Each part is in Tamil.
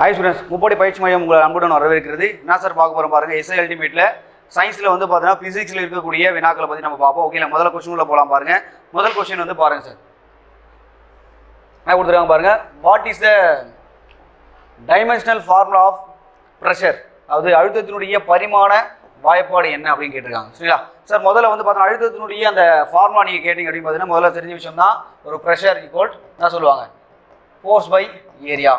ஹை ஸ்டூடெண்ட்ஸ் முப்படி பயிற்சி மையம் உங்களை அன்புடன் வரவேற்கிறது. என்ன சார் பார்க்க போகிறோம் பாருங்கள் எஸ்ஐ அல்டிமேட்டில் சயின்ஸில் வந்து பார்த்தீங்கன்னா ஃபிசிக்ஸில் இருக்கக்கூடிய வினாக்களை பற்றி நம்ம பார்ப்போம். ஓகே முதல்ல கொஸ்டின் போகலாம் பாருங்கள் முதல் கொஸ்டின் வந்து பாருங்கள் சார் என்ன கொடுத்துருக்காங்க பாருங்கள் what is the dimensional formula of pressure அதாவது அழுத்தத்தினுடைய பரிமாண வாய்ப்பாடு என்ன அப்படின்னு கேட்டிருக்காங்க. சரிங்களா? சார் முதல்ல வந்து பார்த்தீங்கன்னா அழுத்தத்தினுடைய அந்த ஃபார்முலா நீங்கள் கேட்டிங்க அப்படின்னு பார்த்தீங்கன்னா முதல்ல தெரிஞ்ச விஷயம் தான் ஒரு ப்ரெஷர் ஈக்குவல் என்ன சொல்லுவாங்க. ஃபோர்ஸ் பை ஏரியா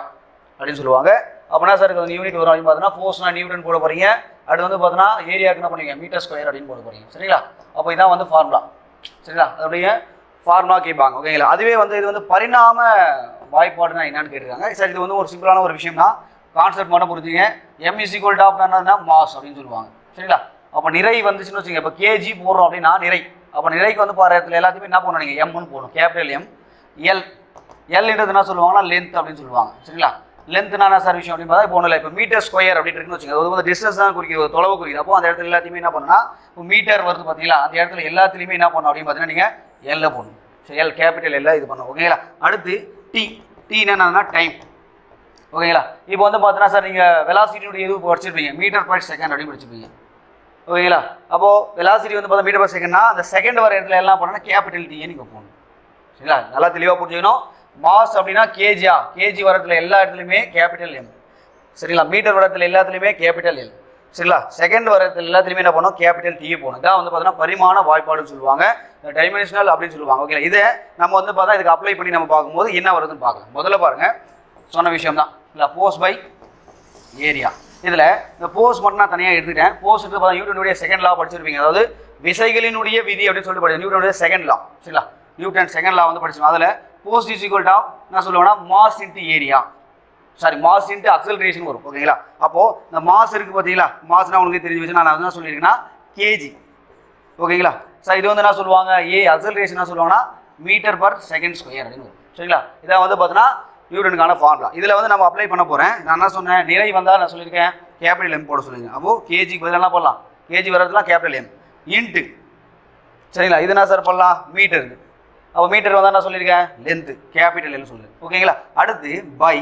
அப்படின்னு சொல்லுவாங்க. அப்படின்னா சார் இது யூனிட் வரும் அப்படின்னு பார்த்தீங்கன்னா ஃபோர்ஸ்னா நியூட்டன் போட போறீங்க. அடுத்து வந்து பார்த்தீங்கன்னா ஏரியாவுக்கு என்ன பண்ணுவீங்க? மீட்டர் ஸ்கொயர் அப்படின்னு போட போறீங்க. சரிங்களா? அப்போ இதான் வந்து ஃபார்முலா சரிங்களா? அதோடைய ஃபார்முலா கேட்பாங்க. ஓகேங்களா அதுவே வந்து இது வந்து பரிணாம வாய்ப்பாடுனா என்னன்னு கேட்டிருக்காங்க. சார் இது வந்து ஒரு சிம்பிளான ஒரு விஷயம் தான் கான்செப்ட் மட்டும் புரிஞ்சுங்க. எம் இஸ் ஈக்குவல் டாப் என்னன்னா மாஸ் அப்படின்னு சொல்லுவாங்க. சரிங்களா? அப்போ நிறை வந்துச்சுன்னு வச்சுங்க இப்போ கேஜி போடுறோம் அப்படின்னா நிறை. அப்போ நிறைக்கு வந்து பாரு இடத்துல எல்லாத்தையுமே என்ன பண்ணணும் நீங்கள் எம்னு போடணும். கேபிட்டல் எம் எல் எல்ன்றது என்ன சொல்லுவாங்கன்னா லென்த் அப்படின்னு சொல்லுவாங்க. சரிங்களா? லென்த்னான என்ன சார் விஷயம் அப்படின்னு பார்த்தா இப்போ ஒன்றும் இல்லை இப்போ மீட்டர் ஸ்கொயர் அப்படின்னு இருக்குன்னு வச்சுக்கோங்க. அது வந்து டிஸ்டன்ஸ் தான் குறிக்கிது ஒரு தொலைவு குறிக்குது. அப்போ அந்த இடத்துல எல்லாத்தையுமே என்ன பண்ணணும்னா இப்போ மீட்டர் வருது பார்த்தீங்களா அந்த இடத்துல எல்லாத்துலேயுமே என்ன பண்ணணும் அப்படின்னு பார்த்தீங்கன்னா நீங்கள் எல்ல போடணும். ஸோ எல் கேபிட்டல் எல்லாம் இது பண்ணணும். ஓகேங்களா? அடுத்து டி டி என்னன்னா டைம் ஓகேங்களா? இப்போ வந்து பார்த்தீங்கன்னா சார் நீங்கள் வெலாசிட்டியுடைய இது படிச்சிருப்பீங்க. மீட்டர் பர் செகண்ட் அப்படின்னு படிச்சிருப்பீங்க. ஓகேங்களா? அப்போது வெலாசிட்டி வந்து பார்த்தா மீட்டர் பர் செகண்ட்னா அந்த செகண்ட் வர இடத்துல எல்லாம் பண்ணுன்னா கேபிட்டல் டியை நீங்கள் போகணும் சரிங்களா? நல்லா தெளிவாக புரிஞ்சுக்கணும். மாஸ் அப்படின்னா கேஜியா கேஜி வரத்துல எல்லா இடத்துலையுமே கேபிட்டல் எம் சரிங்களா? மீட்டர் வரத்துல எல்லாத்துலேயுமே கேபிட்டல் எல் சரிங்களா? செகண்ட் வரத்துல எல்லாத்துலேயுமே என்ன பண்ணோம்? கேபிட்டல் டி போகணும் இதான் வந்து பார்த்தீங்கன்னா பரிமாண வாய்ப்பாடுன்னு சொல்லுவாங்க. டைமென்ஷனல் அப்படின்னு சொல்லுவாங்க. ஓகே இதை நம்ம வந்து பார்த்தா இதுக்கு அப்ளை பண்ணி நம்ம பார்க்கும்போது என்ன வருதுன்னு பார்க்கலாம். முதல்ல பாருங்கள் சொன்ன விஷயம் தான் இல்லை போஸ் பை ஏரியா இதில் இந்த போஸ் மட்டும் நான் தனியாக எடுத்துட்டேன். போஸ் பார்த்தா நியூட்டனுடைய செகண்ட் லா படிச்சிருப்பீங்க. அதாவது விசைகளினுடைய விதி அப்படின்னு சொல்லிட்டு படிச்சு நியூட்டனுடைய செகண்ட் லா சரிங்களா? நியூட்டன் செகண்ட் லா வந்து படிச்சிருக்கோம் அதில் போஸ்ட் இஸ் ஈக்குவல் டாப் நான் சொல்லுவேன்னா mass into area sorry mass into acceleration வரும் ஓகேங்களா அப்போது இந்த மாஸ் இருக்குது பார்த்தீங்களா? மாஸ்னா உங்களுக்கு தெரிஞ்சு வச்சு நான் என்ன சொல்லியிருக்கேன்னா கேஜி ஓகேங்களா? சார் இது வந்து என்ன சொல்லுவாங்க? ஏ அக்சலரேஷன் என்ன சொல்லுவாங்கன்னா மீட்டர் பர் செகண்ட் ஸ்கொயர் அப்படின்னு சரிங்களா? இதை வந்து பார்த்தீங்கன்னா நியூட்டனுக்கான ஃபார்முலா இதில் வந்து நம்ம அப்ளை பண்ண போகிறேன் நான் என்ன சொன்னேன்? நிறை வந்தால் நான் சொல்லியிருக்கேன் கேபிட்டல் எம் போட சொல்லுங்கள் அப்போது கேஜிக்கு பதிலாக என்ன பண்ணலாம்? கேஜி வர்றதுலாம் கேபிட்டல் எம் இன்ட்டு சரிங்களா? இது என்ன சார் பண்ணலாம்? மீட்டருக்கு அப்போ மீட்டர் வந்தால் என்ன சொல்லியிருக்கேன் லென்த்து கேபிட்டல் எல் சொல்லு ஓகேங்களா அடுத்து பை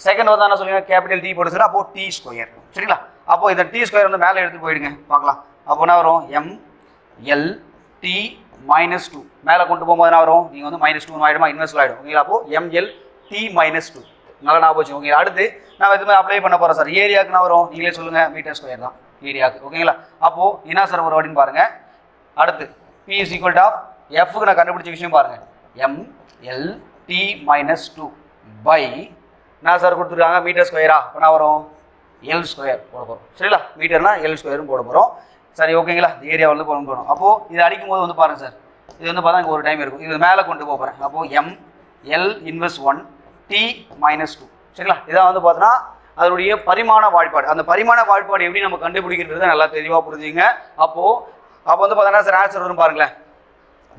செகண்ட் வந்தால் என்ன சொல்லுங்க கேபிட்டல் டி போட்டு சார் அப்போ டி ஸ்கொயர் சரிங்களா? அப்போ இந்த டி ஸ்கொயர் வந்து மேலே எடுத்து போயிடுங்க. பார்க்கலாம். அப்போ என்ன வரும்? M L T minus two மேலே கொண்டு போகும்போது என்ன வரும்? நீங்கள் வந்து மைனஸ் டூ ஆகிடுமா இன்வெஸ்ட் ஆகிடும் ஓகேங்களா? அப்போ எம்எல் டி மைனஸ் டூ நல்லா ஞாபகம் வச்சு ஓகே அடுத்து நான் மாதிரி அப்ளை பண்ண போகிறேன் சார் ஏரியாவுக்கு என்ன வரும்? நீங்களே சொல்லுங்கள் மீட்டர் ஸ்கொயர் தான். ஏரியாவுக்கு ஓகேங்களா? அப்போது என்ன சார் வரும் அப்படின்னு பாருங்கள் அடுத்து பி இஸ் ஈக்குவல் டாப் எஃப்க்கு நான் கண்டுபிடிச்ச விஷயம் பாருங்கள் M L T minus two by என்ன சார் கொடுத்துருக்காங்க மீட்டர் ஸ்கொயரா என்ன நான் வரும் எல் ஸ்கொயர் போட போகிறோம் சரிங்களா? மீட்டர்னா எல் ஸ்கொயர்னு போட போகிறோம் சரி ஓகேங்களா? இந்த ஏரியா வந்து போட போகிறோம் அப்போது இது அடிக்கும் போது வந்து பாருங்கள் சார் இது வந்து பார்த்தா இங்கே ஒரு டைம் இருக்கும். இது மேலே கொண்டு போகிறேன் அப்போது எம் எல் இன்வெஸ்ட் ஒன் டி மைனஸ் டூ சரிங்களா? இதான் வந்து பார்த்தோன்னா அதனுடைய பரிமாண வாய்ப்பாடு. அந்த பரிமாண வாய்ப்பாடு எப்படி நம்ம கண்டுபிடிக்கிறது நல்லா தெளிவாக புரிஞ்சுங்க அப்போது அப்போ வந்து பார்த்தோன்னா சார் ஆன்சர் வரும் பாருங்களேன்.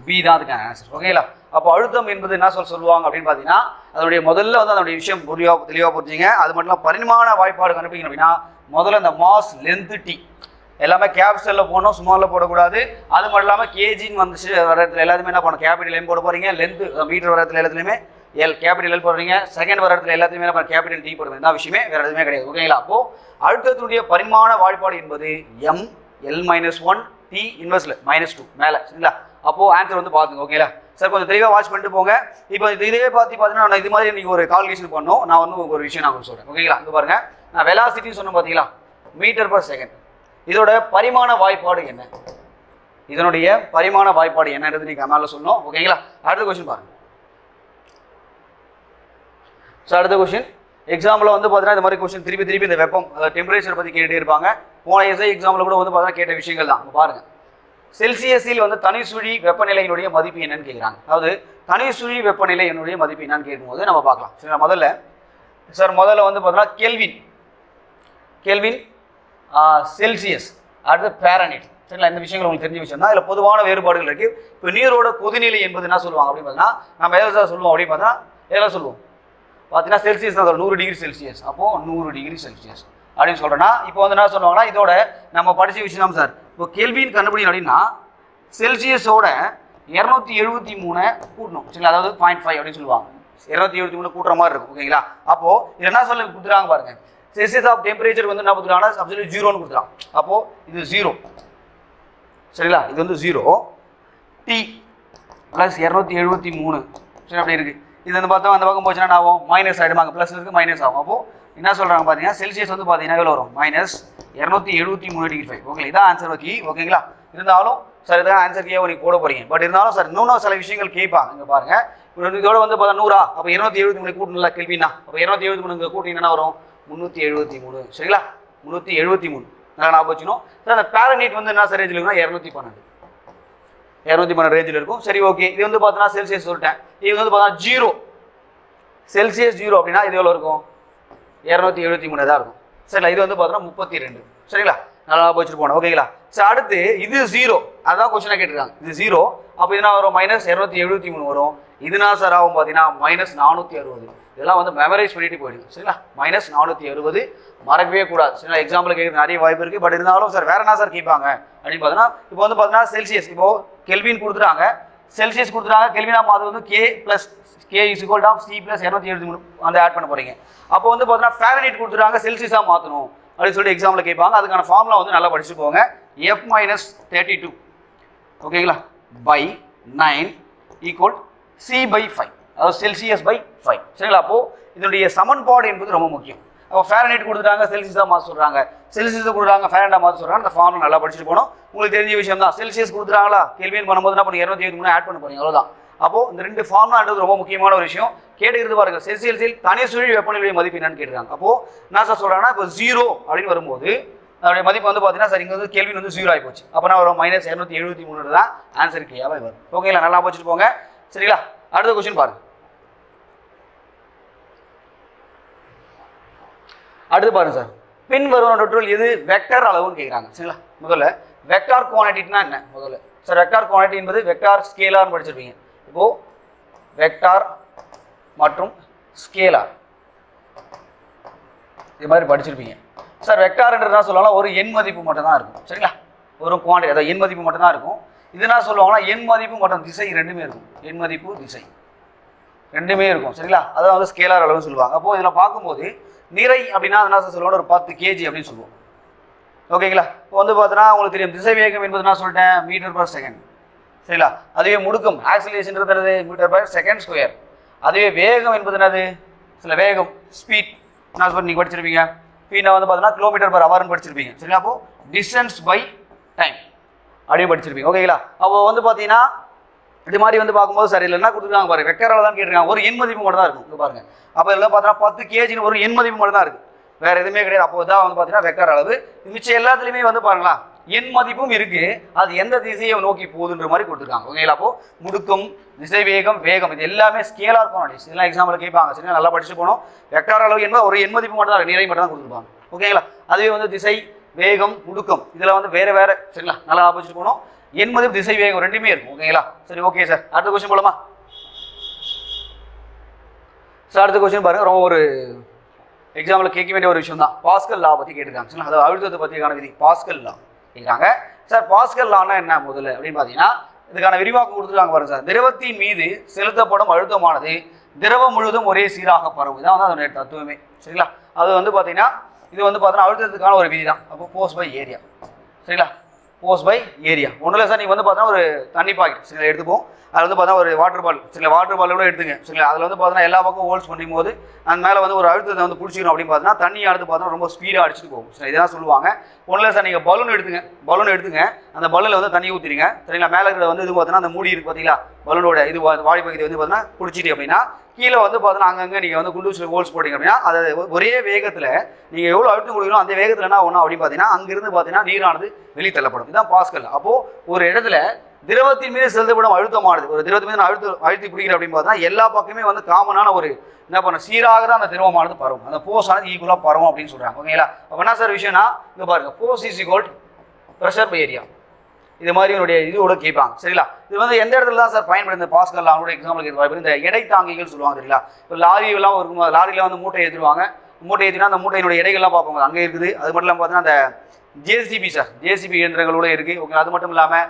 பி தான் அதுக்கான ஆன்சர் ஓகேங்களா அப்போ அழுத்தம் என்பது என்ன சொல் சொல்லுவாங்க அப்படின்னு பார்த்தீங்கன்னா அதனுடைய முதல்ல வந்து அதனுடைய விஷயம் புரியாக தெளிவாக புரிஞ்சுங்க. அது மட்டும் இல்லாமல் பரிமாண வாய்ப்பாடு கண்டுபிடிங்க அப்படின்னா முதல்ல இந்த மாஸ் லென்த்து டி எல்லாமே கேபிட்டலில் போடணும் ஸ்மாலில் போடக்கூடாது. அது மட்டும் இல்லாமல் கேஜின்னு வந்துச்சு வர இடத்துல எல்லாத்துமே என்ன பண்ணணும் கேபிட்டல் எம் போட போகிறீங்க லென்த்து மீட்டர் வர இடத்துல எல்லாத்துலேயுமே எல் கேபிட்டல் எல் போடுறீங்க. செகண்ட் வர இடத்துல எல்லாத்தையுமே என்ன கேபிட்டல் டி போடுங்க என்ன விஷயமே வேறு எதுவுமே கிடையாது. ஓகேங்களா அப்போது அழுத்தத்துடைய பரிமாண வாய்ப்பாடு என்பது M L minus one T இன்வெர்ஸில் minus two மேலே சரிங்களா? அப்போது ஆன்சர் வந்து பார்த்துங்க ஓகேங்களா சார் கொஞ்சம் தெளிவாக வாட்ச் பண்ணிட்டு போங்க. இப்போ இதே பார்த்து பார்த்தீங்கன்னா நான் இது மாதிரி நீங்கள் ஒரு கால்குலேஷன் பண்ணோம். நான் வந்து உங்களுக்கு ஒரு விஷயம் நான் உங்களுக்கு சொல்கிறேன் ஓகேங்களா இங்கே பாருங்கள் நான் வெலாசிட்டின்னு சொன்னேன் பார்த்தீங்களா மீட்டர் பர் செகண்ட் இதோட பரிமாண வாய்ப்பாடு என்ன? இதனுடைய பரிமாண வாய்ப்பாடு என்னன்றது நீங்கள் மேலே சொல்லணும் ஓகேங்களா அடுத்த கொஸ்டின் பாருங்கள் ஸோ அடுத்த கொஸ்டின் எக்ஸாம்பிள் வந்து பார்த்தீங்கன்னா இந்த மாதிரி கொஸ்டின் திருப்பி திருப்பி இந்த வெப்பம் டெம்பரேச்சர் பற்றி கேட்டுட்டே இருப்பாங்க. போன எஸ்ஐ எக்ஸாம்பிள் கூட வந்து பார்த்தீங்கன்னா கேட்ட விஷயங்கள் தான். பாருங்கள் செல்சியஸில் வந்து தனிசுழி வெப்பநிலையினுடைய மதிப்பு என்னன்னு கேட்குறாங்க அதாவது தனிசுழி வெப்பநிலை என்னுடைய மதிப்பு என்னன்னு கேட்கும்போது நம்ம பார்க்கலாம். சரி முதல்ல சார் முதல்ல வந்து பார்த்தோம்னா கெல்வின் கெல்வின் செல்சியஸ் அடுத்து பேரனைட் சரிங்களா? இந்த விஷயங்கள் உங்களுக்கு தெரிஞ்ச விஷயம் தான் இதில் பொதுவான வேறுபாடுகள் இருக்குது இப்போ நீரோட கொதிநிலை என்பது என்ன சொல்லுவாங்க அப்படின்னு பார்த்தீங்கன்னா நம்ம எதை சார் சொல்லுவோம் அப்படின்னு பார்த்தா எதெல்லாம் சொல்லுவோம்? பார்த்தீங்கன்னா செல்சியஸ் தான் நூறு டிகிரி செல்சியஸ் அப்போது நூறு டிகிரி செல்சியஸ் அப்படின்னு சொல்கிறேன்னா இப்போ வந்து என்ன சொல்லுவாங்கன்னா இதோட நம்ம படித்த விஷயம் தான் சார். இப்போ கேள்வின்னு கண்டுபிடிக்கணும் அப்படின்னா செல்சியஸோட இரநூத்தி எழுபத்தி மூணு கூட்டணும். சரிங்களா? அதாவது பாயிண்ட் ஃபைவ் அப்படின்னு சொல்லுவாங்க. இரநூத்தி எழுபத்தி மூணு கூட்டுற மாதிரி இருக்கும் ஓகேங்களா? அப்போ இது என்ன சொல்ல கொடுத்துறாங்க பாருங்க. செல்சியஸ் ஆஃப் டெம்பரேச்சர் வந்து என்ன கொடுத்துருக்காங்கன்னா அப்சல்யூட் ஜீரோன்னு கொடுத்துறான் அப்போ இது ஜீரோ சரிங்களா? இது வந்து ஜீரோ டி ப்ளஸ் இரநூத்தி எழுபத்தி மூணு. சரி அப்படி இருக்குது இது வந்து பார்த்தா அந்த பக்கம் போச்சுன்னா ஆகும்? மைனஸ் ஆகிடுவாங்க ப்ளஸ் இருக்குது மைனஸ் ஆகும். அப்போது என்ன சொல்கிறாங்க பார்த்தீங்கன்னா செல்சியஸ் வந்து பார்த்தீங்கன்னா எவ்வளோ வரும்? மைனஸ் இரநூத்தி எழுபத்தி மூணு டிகிரி ஃபைவ் ஓகே இதான் ஆன்சர் ஓகே ஓகேங்களா இருந்தாலும் சார் இதான் ஆன்சர் கேவோ நீங்கள் போட போகிறீங்க பட் இருந்தாலும் சார் இன்னும் சில விஷயங்கள் கேட்பாங்க. இங்கே பாருங்கள் இதோட வந்து பார்த்தா நூறா? அப்போ இருநூத்தி எழுபத்தி மூணு கூட்டணும்ல கேள்வினா அப்போ இரநூத்தி எழுபத்தி மூணு கூட்டிங்கன்னா வரும்? முந்நூற்றி எழுபத்தி மூணு. சரிங்களா? முந்நூற்றி எழுபத்தி மூணு. நல்லா ஞாபகம் வச்சுக்கணும். சார் அந்த பேரநீட் வந்து என்ன சார் ரேஞ்சில் இருக்குன்னா இரநூத்தி பன்னெண்டு. இரநூத்தி பன்னெண்டு ரேஞ்சில் இருக்கும். சரி ஓகே இது வந்து பார்த்தோன்னா செல்சியஸ் சொல்லிட்டேன். இது வந்து பார்த்தா ஜீரோ செல்சியஸ் ஜீரோ அப்படின்னா இது எவ்வளோ இருக்கும்? இரநூத்தி எழுபத்தி மூணு தான் இருக்கும். சரிங்களா? இது வந்து பார்த்தோன்னா முப்பத்தி ரெண்டு. சரிங்களா? நல்லா போச்சுட்டு போனோம் ஓகேங்களா? சரி அடுத்து இது ஜீரோ அதான் கொஸ்டினாக கேட்டிருக்காங்க. இது ஜீரோ அப்போ இதுனா வரும்? மைனஸ் இரநூத்தி எழுபத்தி மூணு வரும். இதுனா சார் ஆகும் பார்த்தீங்கன்னா மைனஸ் நானூற்றி அறுபது. இதெல்லாம் வந்து மெமரைஸ் பண்ணிட்டு போயிடுங்க சரிங்களா? மைனஸ் நானூற்றி அறுபது. மறக்கவே கூடாது. சரிங்களா? எக்ஸாம்பிள் கேட்குறது நிறைய வாய்ப்பு இருக்குது பட் இருந்தாலும் சார் வேற என்ன சார் கேட்பாங்க? அப்படின்னு பார்த்தீங்கன்னா இப்போ வந்து பார்த்தீங்கன்னா செல்சியஸ் இப்போது கெல்வின் கொடுத்துட்டாங்க. செல்சியஸ் கொடுத்துட்டாங்க. கெல்வினா அது வந்து K plus K is equal of C plus இரநூத்தி எழுபத்தி மூணு. அந்த ஆட் பண்ண போகிறீங்க அப்போ வந்து பார்த்தீங்கன்னா ஃபேரனைட் கொடுத்துட்டாங்க. செல்சியஸாக மாற்றணும் அப்படின்னு சொல்லிட்டு எக்ஸாமில் கேட்பாங்க. அதுக்கான ஃபார்முலா வந்து நல்லா படிச்சு போங்க. எஃப் மைனஸ் தேர்ட்டி டூ ஓகேங்களா by nine equal C by five அதாவது செல்சியஸ் பை ஃபைவ் சரிங்களா? அப்போது இதனுடைய சமன்பாடு என்பது ரொம்ப முக்கியம். ஃபேரனைட் கொடுத்துட்டாங்க செல்சியஸாக மாற்ற சொல்கிறாங்க செல்சியஸ் கொடுக்குறாங்க ஃபேரனைட்டாக மாற்ற சொல்கிறாங்க அந்த ஃபார்மில் நல்லா படிச்சுட்டு போகணும். உங்களுக்கு தெரிஞ்ச விஷயம் தான். செல்சியஸ் கொடுத்துறாங்களா கேள்வின்னு பண்ணும்போது என்ன பண்ணி இரநூத்தி இருபத்தி மூணு ஆட் பண்ண போகிறீங்க அவ்வளோதான் அப்போ இந்த ரெண்டு ஃபார்முலான்றது ரொம்ப முக்கியமான ஒரு விஷயம். கேட்டுக்கிறது பாருங்க. செல்சியஸில் தனி சுழி வெப்பநிலை மதிப்பு என்னன்னு கேட்டுருக்காங்க. அப்போ நான் சார் சொல்கிறேன்னா இப்போ ஜீரோ அப்படின்னு வரும்போது அதோடைய மதிப்பு வந்து பார்த்தீங்கன்னா சார் இங்கே வந்து கேள்வி வந்து ஜீரோ ஆகி போச்சு. அப்போ நான் வரும்? மைனஸ் இரநூத்தி எழுபத்தி மூணு தான் ஆன்சர் கிளியாகவே வரும். ஓகேங்களா நல்லா போச்சுட்டு போங்க. சரிங்களா? அடுத்த கொஸ்டின் பாருங்க. அடுத்து பாருங்க சார். பின் வரும் நொற்றுள் எது? வெக்டர் அளவுன்னு கேட்குறாங்க சரிங்களா? முதல்ல வெக்டார் குவான்டிட்டினா என்ன? முதல்ல. சார் வெக்டார் குவான்டிட்டி என்பது வெக்டார் ஸ்கேலார்னு படிச்சிருப்பீங்க. இப்போ வெக்டார் மற்றும் ஸ்கேலார் இது மாதிரி படிச்சிருப்பீங்க. சார் வெக்டார்ன்றது என்ன சொல்லுவாங்கன்னா ஒரு எண் மதிப்பு மட்டும்தான் இருக்கும். சரிங்களா? ஒரு குவான்டிட்டி அதாவது எண் மதிப்பு மட்டும்தான் இருக்கும். இது என்ன சொல்லுவாங்கன்னா எண் மதிப்பு மற்றும் திசை ரெண்டுமே இருக்கும். எண் மதிப்பு திசை. ரெண்டுமே இருக்கும். சரிங்களா? அதான் வந்து ஸ்கேலார் அளவுன்னு சொல்லுவாங்க. அப்போது இதில் பார்க்கும்போது நிறை அப்படின்னா என்ன சொல்லுவோம் ஒரு பத்து கேஜி அப்படின்னு சொல்லுவோம். ஓகேங்களா? இப்போ வந்து பார்த்தோன்னா உங்களுக்கு தெரியும் திசை வேகம் என்பது நான் சொல்லிட்டேன் மீட்டர் பர் செகண்ட் சரிங்களா? அதுவே முடுக்கம் ஆக்சிலேஷன்றது என்னது? மீட்டர் பர் செகண்ட் ஸ்கொயர் அதுவே வேகம் என்பது என்னது? சில வேகம் ஸ்பீட் நான் சொல்லி நீங்கள் படிச்சிருப்பீங்க. ஸ்பீடை வந்து பார்த்தீங்கன்னா கிலோமீட்டர் பர் ஹவர்னு படிச்சிருப்பீங்க. சரிங்களா? அப்போது டிஸ்டன்ஸ் பை டைம் அப்படியே படிச்சிருப்பீங்க. ஓகேங்களா? அப்போ வந்து பார்த்தீங்கன்னா இது மாதிரி வந்து பார்க்கும்போது சரி இல்லை என்ன கொடுத்துருக்காங்க பாருங்க. வெக்டரால தான் கேட்டிருக்காங்க. ஒரு எண் மதிப்பு மட்டும் தான் இருக்கும் பாருங்க. அப்போ இதெல்லாம் பார்த்தீங்கன்னா பத்து கேஜின்னு ஒரு எண் மதிப்பு மட்டும் தான் இருக்கு. வேற எதுவுமே கிடையாது. அப்போ தான் வந்து பார்த்தீங்கன்னா வெக்கர் அளவு. மிச்சம் எல்லாத்துலேயுமே வந்து பாருங்களா எண் மதிப்பும் இருக்கு. அது எந்த திசையை நோக்கி போகுதுன்ற மாதிரி கொடுத்துருக்காங்க. ஓகேங்களா? அப்போ முடுக்கம் திசை வேகம் வேகம் இது எல்லாமே ஸ்கேலார் குவான்டிட்டிஸ் இதெல்லாம் எக்ஸாம்பிள் கேட்பாங்க. சரி நல்லா படிச்சு போகணும். வெக்டார் அளவு என்பது ஒரு எண் மதிப்பு மட்டும் தான் நிறை மட்டும் தான் கொடுத்துருப்பாங்க. ஓகேங்களா? அதுவே வந்து திசை வேகம் முடுக்கம். இதில் வந்து வேற வேற சரிங்களா? நல்லா ஆப்போசிட் போகணும். எண்மது திசை வேகம் ரெண்டுமே இருக்கும் ஓகேங்களா சரி ஓகே சார் அடுத்த கொஸ்டின் போலாமா? சார் அடுத்த கொஸ்டின் பாருங்க ரொம்ப ஒரு எக்ஸாம்பிள் கேட்க வேண்டிய ஒரு விஷயம் தான். பாஸ்கல் லா பற்றி கேட்டிருக்காங்க சரிங்களா? அதாவது அழுத்தத்தை பற்றியான விதி பாஸ்கல் லா கேட்குறாங்க. சார் பாஸ்கல் லானா என்ன முதல்ல அப்படின்னு பார்த்தீங்கன்னா இதுக்கான விரிவாக்கம் கொடுத்துருக்காங்க பாருங்க சார் திரவத்தின் மீது செலுத்தப்படும் அழுத்தமானது திரவம் முழுவதும் ஒரே சீராக பரவு தான் வந்து அதனுடைய தத்துவமே சரிங்களா? அது வந்து பார்த்தீங்கன்னா இது வந்து பார்த்தீங்கன்னா அழுத்தத்துக்கான ஒரு விதி தான். அப்போ போஸ் பை ஏரியா சரிங்களா? போஸ் பை ஏரியா ஒன்றும் இல்லை சார் நீங்கள் வந்து பார்த்தீங்கன்னா ஒரு தண்ணி பாக்கெட் சரிங்களா எடுத்துப்போம். அதில் வந்து பார்த்தா ஒரு வாட்டர் பால் சரிங்களா வாட்டர் பால் கூட எடுத்துங்க. சரிங்களா? அதில் வந்து பார்த்தீங்கன்னா எல்லா பக்கம் ஹோல்ஸ் பண்ணும் போது அந்த மேலே வந்து ஒரு அழுத்தத்தை வந்து பிடிச்சிக்கணும் அப்படின்னு பார்த்தீங்கன்னா தண்ணி அடுத்து பார்த்தா ரொம்ப ஸ்பீடாக அடிச்சுட்டு போகும். சரி இதெல்லாம் சொல்லுவாங்க. ஒன்றும் இல்லை சார் நீங்கள் பலூன் எடுத்துங்க. பலூன் எடுத்துங்க. அந்த பலூனில் வந்து தண்ணி ஊற்றிடுங்க சரிங்களா? மேலே இருக்கிற வந்து இது பார்த்தீங்கன்னா அந்த மூடி இருக்கு பார்த்தீங்களா பலூனோட இது வா- வாடி பகுதி வந்து பார்த்தீங்கன்னா பிடிச்சிட்டு அப்படின்னா கீழே வந்து பார்த்தீங்கன்னா அங்கங்கே நீங்கள் வந்து குண்டு ஹோல்ஸ் போட்டிங்க அப்படின்னா அது ஒரே வேகத்தில் நீங்கள் எவ்வளோ அழுத்தம் கொடுக்கணும் அந்த வேகத்தில் என்ன ஒன்றும் அப்படின்னு பார்த்தீங்கன்னா அங்கிருந்து பார்த்தீங்கன்னா நீரானது வெளியே தள்ளப்படும். இதுதான் பாஸ்கல். அப்போது ஒரு இடத்துல திரவத்தின் மீது செலுத்தப்படும் அழுத்தமானது. ஒரு திரவத்தின் மீது நான் அழுத்த அழுத்தி பிடிக்கிறேன் அப்படின்னு பார்த்தீங்கன்னா எல்லா பக்கமே வந்து காமனான ஒரு என்ன பண்ண சீராக தான் அந்த திரவமானது பரவும். அந்த போஸ் ஆனது ஈக்குவலாக பரவும் அப்படின்னு சொல்கிறாங்க ஓகேங்களா அப்போ என்ன சார் விஷயம்னா இங்கே பாருங்க force is equal pressure by area இது மாதிரி என்னுடைய இதோட கேட்பாங்க. சரிங்களா? இது வந்து எந்த இடத்துல தான் சார் பயன்படுது? இந்த பாஸ்கல் அவங்களோட எக்ஸாம்பிள் இது வாய்ப்பு இந்த எடை தாங்கிகள் சொல்லுவாங்க சரிங்களா இப்போ லாரியெல்லாம் ஒரு இருக்கும் லாரியில் வந்து மூட்டை ஏற்றிடுவாங்க மூட்டை ஏற்றினா அந்த மூட்டையினுடைய இடைகள்லாம் பார்ப்பாங்க அங்கே இருக்குது. அது மட்டும் இல்லாமல் பார்த்தீங்கன்னா அந்த ஜேசிபி சார். ஜேசிபி இயந்திரங்களோட இருக்குது ஓகே அது மட்டும் இல்லாமல்